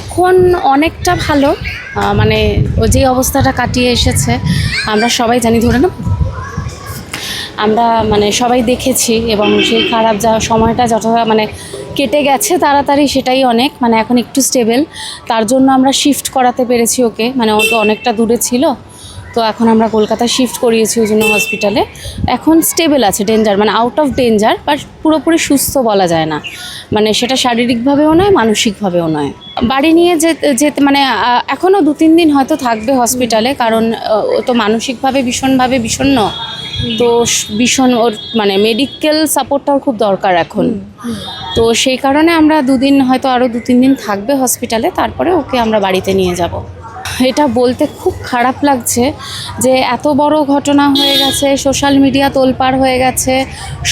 এখন অনেকটা ভালো মানে যে অবস্থাটা কাটিয়ে এসেছে, আমরা সবাই জানি, ধরে না আমরা মানে সবাই দেখেছি এবং সেই খারাপ যা সময়টা যতটা মানে কেটে গেছে তাড়াতাড়ি সেটাই অনেক মানে এখন একটু স্টেবেল তার জন্য আমরা শিফট করাতে পেরেছি ওকে মানে ও তো অনেকটা দূরে ছিল। তো এখন আমরা কলকাতায় শিফট করিয়েছি ওই জন্য হসপিটালে এখন স্টেবল আছে ডেঞ্জার মানে আউট অফ ডেঞ্জার বাট পুরোপুরি সুস্থ বলা যায় না। মানে সেটা শারীরিকভাবেও নয়, মানসিকভাবেও নয়। বাড়ি নিয়ে যেতে মানে এখনও দু তিন দিন হয়তো থাকবে হসপিটালে কারণ ও তো মানসিকভাবে ভীষণভাবে বিষণ্ণ। তো ভীষণ ওর মানে মেডিকেল সাপোর্টটাও খুব দরকার এখন। তো সেই কারণে আমরা দুদিন হয়তো আরও দু তিন দিন থাকবে হসপিটালে তারপরে ওকে আমরা বাড়িতে নিয়ে যাব। এটা বলতে খুব খারাপ লাগছে যে এত বড় ঘটনা হয়ে গেছে সোশ্যাল মিডিয়া তোলপাড় হয়ে গেছে,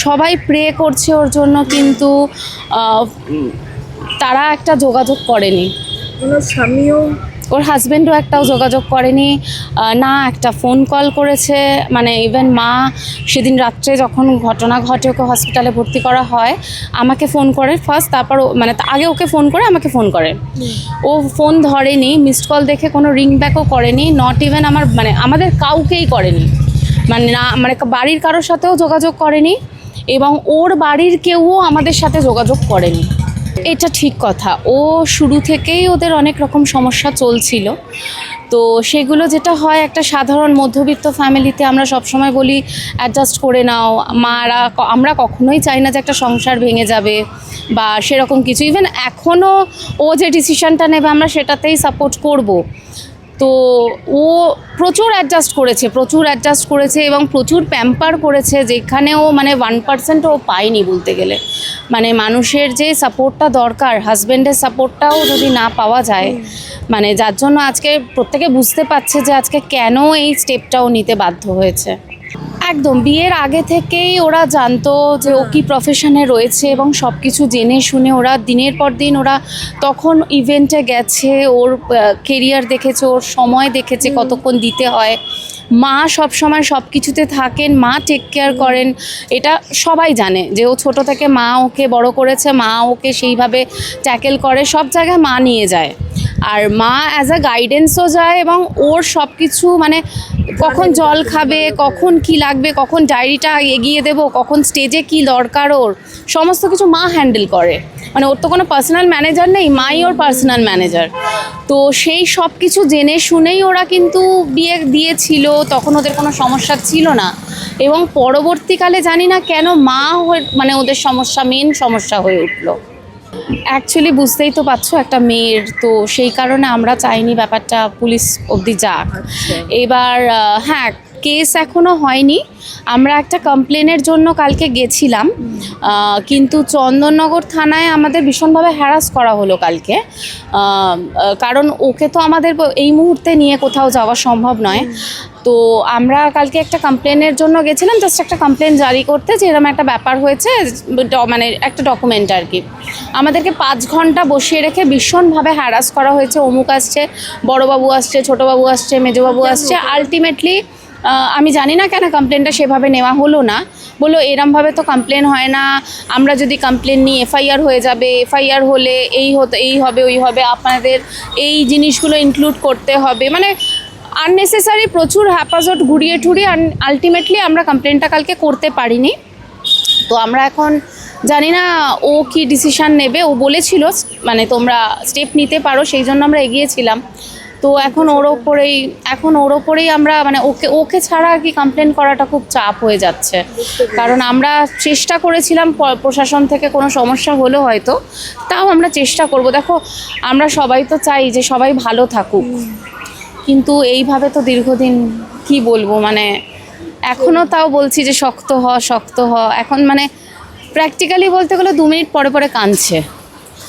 সবাই প্রে করছে ওর জন্য কিন্তু তারা একটা যোগাযোগ করেনি। ওনার স্বামীও ওর হাজব্যান্ডও একটাও যোগাযোগ করেনি না একটা ফোন কল করেছে মানে ইভেন মা সেদিন রাত্রে যখন ঘটনা ঘটে ওকে হসপিটালে ভর্তি করা হয় আমাকে ফোন করে ফার্স্ট তারপর ও- মানে আগে ওকে ফোন করে আমাকে ফোন করে। ও ফোন ধরেনি মিসড কল দেখে কোনো রিং ব্যাকও করেনি নট ইভেন আমার মানে আমাদের কাউকেই করেনি। মানে না মানে বাড়ির কারোর সাথেও যোগাযোগ করেনি এবং ওর বাড়ির কেউও আমাদের সাথে যোগাযোগ করেনি। এটা ঠিক কথা। ও শুরু থেকেই ওদের অনেক রকম সমস্যা চলছিল। তো সেগুলো যেটা হয়, একটা সাধারণ মধ্যবিত্ত ফ্যামিলিতে আমরা সবসময় বলি অ্যাডজাস্ট করে নাও। মারা আমরা কখনোই চাই না যে একটা সংসার ভেঙে যাবে বা সেরকম কিছু। ইভেন এখনও ও যে ডিসিশনটা নেবে, আমরা সেটাতেই সাপোর্ট করব। তো ও প্রচুর অ্যাডজাস্ট করেছে, প্রচুর অ্যাডজাস্ট করেছে এবং প্রচুর প্যাম্পার করেছে যেখানে ও মানে ওয়ান পার্সেন্টও পায়নি বলতে গেলে। মানে মানুষের যে সাপোর্টটা দরকার হাজব্যান্ডের সাপোর্টটাও যদি না পাওয়া যায় মানে যার জন্য আজকে প্রত্যেকে বুঝতে পারছে যে আজকে কেন এই স্টেপটাও নিতে বাধ্য হয়েছে। একদম বিয়ের আগে থেকেই ওরা জানতো যে ও কি প্রফেশনে রয়েছে এবং সব কিছু জেনে শুনে ওরা দিনের পর দিন ওরা তখন ইভেন্টে গেছে ওর কেরিয়ার দেখেছে ওর সময় দেখেছে কতক্ষণ দিতে হয়। মা সব সময় সব কিছুতে থাকেন মা টেক কেয়ার করেন। এটা সবাই জানে যে ও ছোট থেকে মা ওকে বড় করেছে মা ওকে সেইভাবে ট্যাকেল করে সব জায়গায় মা নিয়ে যায়। আর মা অ্যাজ আ গাইডেন্সও যায় এবং ওর সব কিছু মানে কখন জল খাবে, কখন কি লাগবে, কখন ডায়েরিটা এগিয়ে দেব, কখন স্টেজে কি দরকার ওর, সমস্ত কিছু মা হ্যান্ডেল করে। মানে ওর তো কোনো পার্সোনাল ম্যানেজার নেই, মাই ওর পার্সোনাল ম্যানেজার তো সেই সব কিছু জেনে শুনেই ওরা কিন্তু বিয়ে দিয়েছিল, তখন ওদের কোনো সমস্যা ছিল না। এবং পরবর্তীকালে জানি না কেন মা মানে ওদের সমস্যা মেন সমস্যা হয়ে উঠল। অ্যাকচুয়ালি বুঝতেই তো পারছ একটা মেয়ের তো সেই কারণে আমরা চাইনি ব্যাপারটা পুলিশ অবধি যাক। আচ্ছা। এবার হ্যাঁ কেস এখনও হয়নি। আমরা একটা কমপ্লেনের জন্য কালকে গেছিলাম কিন্তু চন্দননগর থানায় আমাদের ভীষণভাবে হ্যারাস করা হলো কালকে। কারণ ওকে তো আমাদের এই মুহূর্তে নিয়ে কোথাও যাওয়া সম্ভব নয়। তো আমরা কালকে একটা কমপ্লেনের জন্য গেছিলাম জাস্ট একটা কমপ্লেন জারি করতে যে এরকম একটা ব্যাপার হয়েছে মানে একটা ডকুমেন্ট আর কি। আমাদেরকে পাঁচ ঘণ্টা বসিয়ে রেখে ভীষণভাবে হ্যারাস করা হয়েছে অমুক আসছে বড়বাবু আসছে ছোটোবাবু আসছে মেজবাবু আসছে। আলটিমেটলি আমি জানি না কেন কমপ্লেনটা সেভাবে নেওয়া হলো না। বলল এরমভাবে তো কমপ্লেন হয় না। আমরা যদি কমপ্লেন নিই এফআইআর হয়ে যাবে এফআইআর হলে এই হতে এই হবে ওই হবে। আপনাদের এই জিনিসগুলো ইনক্লুড করতে হবে। মানে আননেসেসারি প্রচুর হ্যাপাজট ঘুরিয়ে ঠুরিয়ে আলটিমেটলি আমরা কমপ্লেনটা কালকে করতে পারিনি। তো আমরা এখন জানি না ও কি ডিসিশান নেবে। ও বলেছিল মানে তোমরা স্টেপ নিতে পারো, সেই জন্য আমরা এগিয়েছিলাম। তো এখন ওর ওপরেই, এখন ওর ওপরেই আমরা মানে ওকে ওকে ছাড়া আর কি কমপ্লেন করাটা খুব চাপ হয়ে যাচ্ছে। কারণ আমরা চেষ্টা করেছিলাম প্রশাসন থেকে কোনো সমস্যা হলো হয়তো, তাও আমরা চেষ্টা করব। দেখো, আমরা সবাই তো চাই যে সবাই ভালো থাকুক। কিন্তু এইভাবে তো দীর্ঘদিন কি বলব মানে এখনও তাও বলছি যে শক্ত হ শক্ত হ। এখন মানে প্র্যাকটিক্যালি বলতে গেলে দু মিনিট পরে পরে কাঁদছে।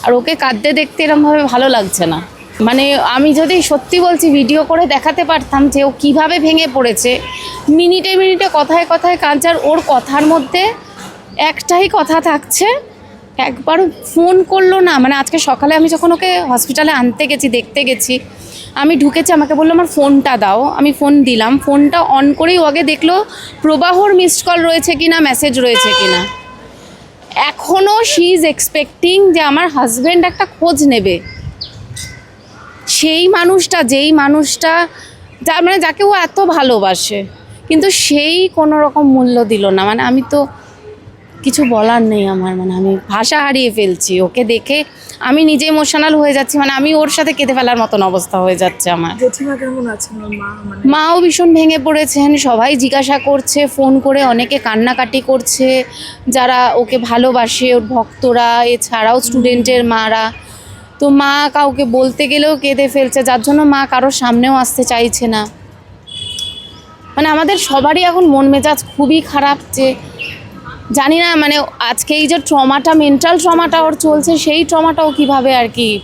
আর ওকে কাঁদতে দেখতে এরমভাবে ভালো লাগছে না। মানে আমি যদি সত্যি বলছি ভিডিও করে দেখাতে পারতাম যে ও কীভাবে ভেঙে পড়েছে, মিনিটে মিনিটে কথায় কথায় কাঁদছে আর ওর কথার মধ্যে একটাই কথা থাকছে, একবার ফোন করল না। মানে আজকে সকালে আমি যখন ওকে হসপিটালে আনতে গেছি, দেখতে গেছি আমি ঢুকেছি, আমাকে বলল, আমার ফোনটা দাও। আমি ফোন দিলাম, ফোনটা অন করেই আগে দেখল প্রবাহর মিসড কল রয়েছে কিনা মেসেজ রয়েছে কিনা। এখনও শি ইজ এক্সপেক্টিং যে আমার হাজব্যান্ড একটা খোঁজ নেবে। সেই মানুষটা, যেই মানুষটা, যার মানে যাকে ও এত ভালোবাসে, কিন্তু সেই কোনো রকম মূল্য দিল না। মানে আমি তো কিছু বলার নেই আমার মানে আমি ভাষা হারিয়ে ফেলছি ওকে দেখে আমি নিজে ইমোশনাল হয়ে যাচ্ছি মানে আমি ওর সাথে কেঁদে ফেলার মতন অবস্থা হয়ে যাচ্ছে আমার। মানে মাও ভীষণ ভেঙে পড়েছেন সবাই জিজ্ঞাসা করছে ফোন করে অনেকে কান্নাকাটি করছে যারা ওকে ভালোবাসে ওর ভক্তরা এছাড়াও স্টুডেন্টের মারা। তো মা কাউকে বলতে গেলেও কেঁদে ফেলছে যার জন্য মা কারোর সামনেও আসতে চাইছে না। মানে আমাদের সবারই এখন মন মেজাজ খুবই খারাপ যে জানি না মানে আজকে এই যে ট্রমাটা মেন্টাল ট্রমাটা ওর চলছে সেই ট্রমাটাও কীভাবে আর কি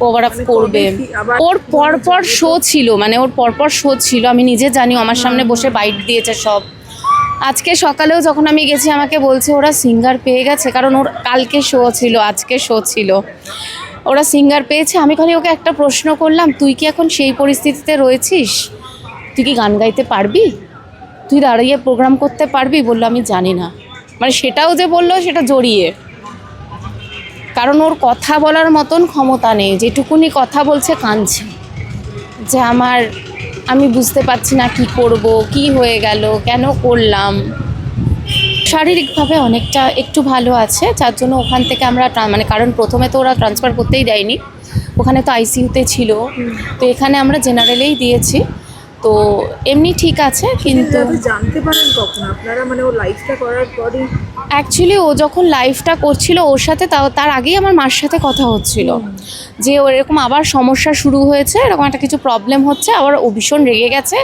ওভার আপ করবে ওর পরপর শো ছিল মানে ওর পরপর শো ছিল আমি নিজে জানি আমার সামনে বসে বাইট দিয়েছে সব। আজকে সকালেও যখন আমি গেছি আমাকে বলছে ওরা সিঙ্গার পেয়ে গেছে কারণ ওর কালকে শো ছিল আজকে শো ছিল। ওরা সিঙ্গার পেয়েছে আমি খালি ওকে একটা প্রশ্ন করলাম তুই কি এখন সেই পরিস্থিতিতে রয়েছিস? তুই কি গান গাইতে পারবি? তুই দাঁড়িয়ে প্রোগ্রাম করতে পারবি? বলল আমি জানি না। মানে সেটাও যে বলল, সেটা জড়িয়ে। কারণ ওর কথা বলার মতন ক্ষমতা নেই, যেটুকুনি কথা বলছে কাঁদছে। যে আমার, আমি বুঝতে পারছি না কি করব, কি হয়ে গেল, কেন করলাম। শারীরিকভাবে অনেকটা একটু ভালো আছে, যার জন্য ওখান থেকে আমরা মানে কারণ প্রথমে তো ওরা ট্রান্সফার করতেই দেয়নি। ওখানে তো আইসিইউতে ছিল। তো এখানে আমরা জেনারেলেই দিয়েছি। তো এমনি ঠিক আছে কিন্তু জানতে পারেন কখন আপনারা মানে ও লাইফটা করার পরই? অ্যাকচুয়ালি ও যখন লাইফটা করছিল ওর সাথে তাও তার আগেই আমার মার সাথে কথা হচ্ছিল। যে ওর এরকম আবার সমস্যা শুরু হয়েছে এরকম একটা কিছু প্রবলেম হচ্ছে আবার ও ভীষণ রেগে গেছে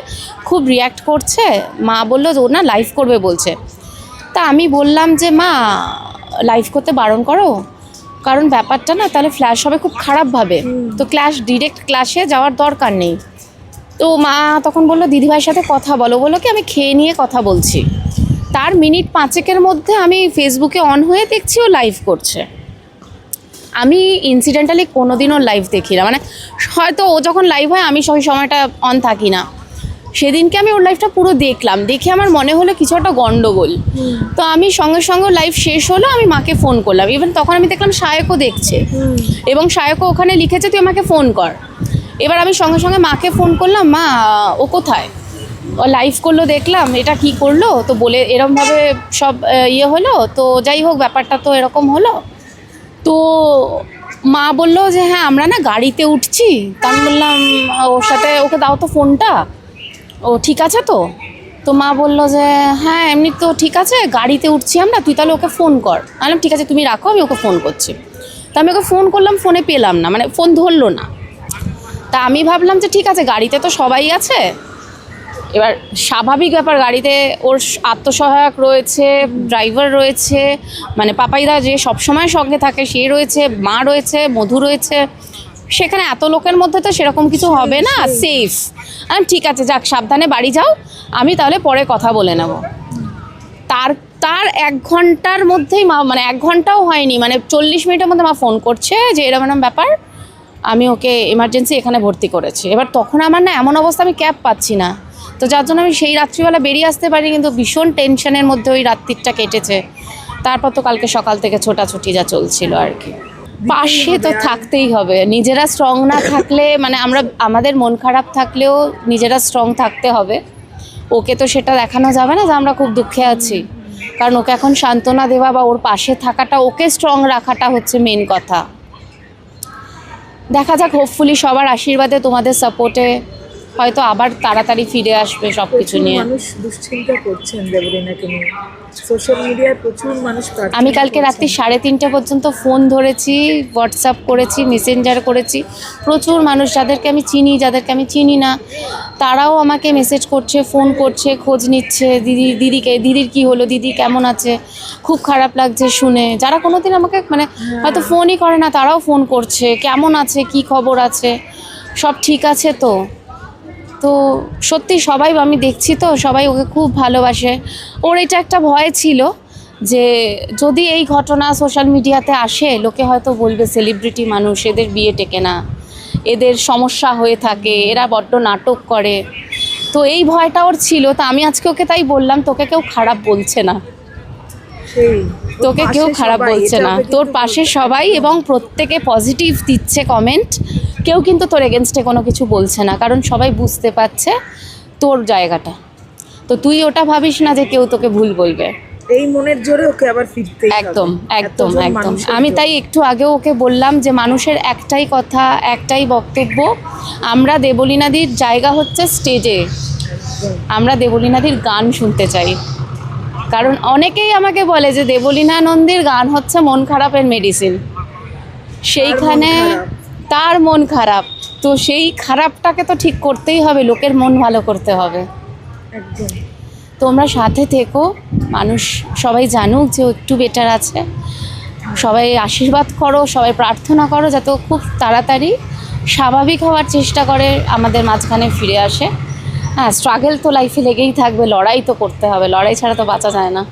খুব রিয়্যাক্ট করছে। মা বলল যে ও না লাইফ করবে বলছে। তা আমি বললাম যে মা লাইভ করতে বারণ করো? কারণ ব্যাপারটা না তাহলে ফ্ল্যাশ হবে খুব খারাপভাবে তো ক্লাস ডিরেক্ট ক্লাসে যাওয়ার দরকার নেই। তো মা তখন বলল দিদিভাইয়ের সাথে কথা বলো। বলো কি আমি খেয়ে নিয়ে কথা বলছি। তার মিনিট পাঁচেকের মধ্যে আমি ফেসবুকে অন হয়ে দেখছি ও লাইভ করছে। আমি ইনসিডেন্টালি কোনোদিনও লাইভ দেখি না। মানে হয়তো ও যখন লাইভ হয় আমি সেই সময়টা অন থাকি না। সেদিনকে আমি ওর লাইফটা পুরো দেখলাম। দেখে আমার মনে হলো কিছু একটা গন্ডগোল। তো আমি সঙ্গে সঙ্গে লাইভ শেষ হলো আমি মাকে ফোন করলাম। ইভেন তখন আমি দেখলাম সায়কও দেখছে। এবং সায়কও ওখানে লিখেছে তুই আমাকে ফোন কর। এবার আমি সঙ্গে সঙ্গে মাকে ফোন করলাম, মা, ও কোথায়? ও লাইভ করল, দেখলাম, এটা কি করল? তো বলে এরমভাবে সব ইয়ে হলো, তো যাই হোক, ব্যাপারটা তো এরকম হলো। তো মা বলল যে হ্যাঁ আমরা না গাড়িতে উঠছি। তা আমি বললাম, ওর সাথে, ওকে দাও তো ফোনটা। ও, ঠিক আছে তো? তো মা বলল যে হ্যাঁ এমনি তো ঠিক আছে, গাড়িতে উঠছি আমরা, তুই তাহলে ওকে ফোন কর। আমি ঠিক আছে, তুমি রাখো, আমি ওকে ফোন করছি। তা আমি ওকে ফোন করলাম, ফোনে পেলাম না মানে ফোন ধরলো না। তা আমি ভাবলাম যে ঠিক আছে, গাড়িতে তো সবাই আছে। এবার স্বাভাবিক ব্যাপার, গাড়িতে ওর আত্মসহায়ক রয়েছে ড্রাইভার রয়েছে মানে পাপাইদা যে সবসময় সঙ্গে থাকে, সে রয়েছে, মা রয়েছে, মধু রয়েছে। সেখানে এত লোকের মধ্যে তো সেরকম কিছু হবে না সেফ ঠিক আছে, যাক, সাবধানে বাড়ি যাও, আমি তাহলে পরে কথা বলে নেব। তার তার এক ঘণ্টার মধ্যেই মা মানে এক ঘন্টাও হয়নি মানে চল্লিশ মিনিটের মধ্যে মা ফোন করছে যে এরকম ব্যাপার। আমি ওকে এমার্জেন্সি এখানে ভর্তি করেছি। এবার তখন আমার না এমন অবস্থা, আমি ক্যাব পাচ্ছি না। তো যার জন্য আমি সেই রাত্রিবেলা বেরিয়ে আসতে পারি কিন্তু ভীষণ টেনশনের মধ্যে ওই রাত্রিটা কেটেছে। তারপর তো কালকে সকাল থেকে ছোটাছুটি যা চলছিল আর কি। পাশে তো থাকতেই হবে। নিজেরা স্ট্রং না থাকলে মানে আমরা, আমাদের মন খারাপ থাকলেও নিজেরা স্ট্রং থাকতে হবে। ওকে তো সেটা দেখানো যাবে না যে আমরা খুব দুঃখে আছি। কারণ ওকে এখন সান্ত্বনা দেওয়া বা ওর পাশে থাকাটা, ওকে স্ট্রং রাখাটা হচ্ছে মেন কথা। দেখা যাক হোপফুলি সবার আশীর্বাদে তোমাদের সাপোর্টে হয়তো আবার তাড়াতাড়ি ফিরে আসবে সব কিছু নিয়ে। মানুষ দুশ্চিন্তা করছেন দেবরিনাকে নিয়ে। সোশ্যাল মিডিয়ায় প্রচুর মানুষ আমি কালকে রাত্রি সাড়ে তিনটে পর্যন্ত ফোন ধরেছি হোয়াটসঅ্যাপ করেছি মেসেঞ্জার করেছি। প্রচুর মানুষ যাদেরকে আমি চিনি যাদেরকে আমি চিনি না তারাও আমাকে মেসেজ করছে ফোন করছে খোঁজ নিচ্ছে দিদি দিদিকে দিদির কি হলো দিদি কেমন আছে? খুব খারাপ লাগছে শুনে। যারা কোনোদিন আমাকে মানে হয়তো ফোনই করে না তারাও ফোন করছে কেমন আছে কি খবর আছে? সব ঠিক আছে তো? তো সত্যি সবাই আমি দেখছি তো সবাই ওকে খুব ভালোবাসে। ওর এটা একটা ভয় ছিল যে যদি এই ঘটনা সোশ্যাল মিডিয়াতে আসে লোকে হয়তো বলবে সেলিব্রিটি মানুষ এদের বিয়ে টেকে না এদের সমস্যা হয়ে থাকে এরা বড্ড নাটক করে। তো এই ভয়টা ওর ছিল তা আমি আজকে ওকে তাই বললাম তোকে কেউ খারাপ বলছে না। তোকে কেউ খারাপ বলছে না। তোর পাশে সবাই এবং প্রত্যেকে পজিটিভ দিচ্ছে কমেন্ট কেউ কিন্তু তোর এগেনস্টে কোনো কিছু বলছে না কারণ সবাই বুঝতে পারছে তোর জায়গাটা। তো তুই ওটা ভাবিস না যে কেউ তোকে ভুল বলবে। এই মনের জোরে ওকে আবার ফিরতে একদম একদম একদম। আমি তাই একটু আগেও ওকে বললাম যে মানুষের একটাই কথা একটাই বক্তব্য আমরা দেবলীনাদির জায়গা হচ্ছে স্টেজে আমরা দেবলীনাদির গান শুনতে চাই। কারণ অনেকেই আমাকে বলে যে দেবলীনা নন্দীর গান হচ্ছে মন খারাপের মেডিসিন সেইখানে। তার মন খারাপ। তো সেই খারাপটাকে তো ঠিক করতেই হবে লোকের মন ভালো করতে হবে। একদম। তোমরা সাথে থেকো মানুষ সবাই জানুক যে একটু বেটার আছে। সবাই আশীর্বাদ করো সবাই প্রার্থনা করো যাতে খুব তাড়াতাড়ি স্বাভাবিক হওয়ার চেষ্টা করে আমাদের মাঝখানে ফিরে আসে। হ্যাঁ স্ট্রাগল তো লাইফে লেগেই থাকবে লড়াই তো করতে হবে লড়াই ছাড়া তো বাঁচা যায় না।